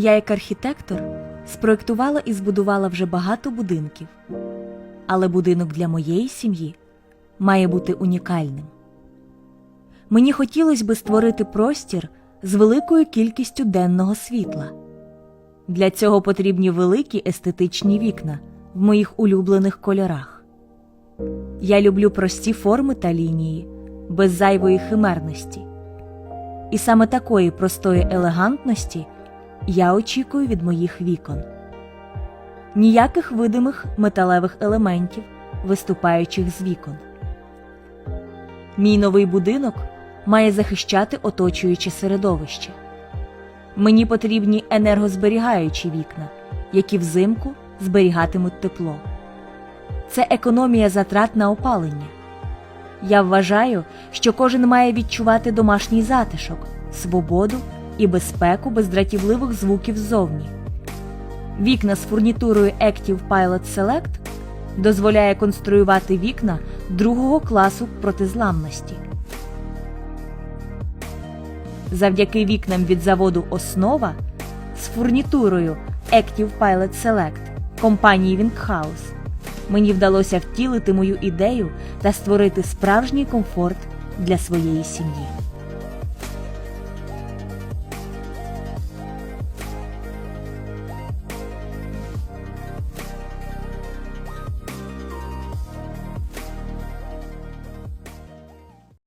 Я, як архітектор, спроектувала і збудувала вже багато будинків, але будинок для моєї сім'ї має бути унікальним. Мені хотілося би створити простір з великою кількістю денного світла. Для цього потрібні великі естетичні вікна в моїх улюблених кольорах. Я люблю прості форми та лінії, без зайвої химерності. І саме такої простої елегантності я очікую від моїх вікон. Ніяких видимих металевих елементів, виступаючих з вікон. Мій новий будинок має захищати оточуюче середовище. Мені потрібні енергозберігаючі вікна, які взимку зберігатимуть тепло. Це економія затрат на опалення. Я вважаю, що кожен має відчувати домашній затишок, свободу і безпеку без дратівливих звуків ззовні. Вікна з фурнітурою Active Pilot Select дозволяє конструювати вікна другого класу протизламності. Завдяки вікнам від заводу Основа з фурнітурою Active Pilot Select компанії Winghouse мені вдалося втілити мою ідею та створити справжній комфорт для своєї сім'ї.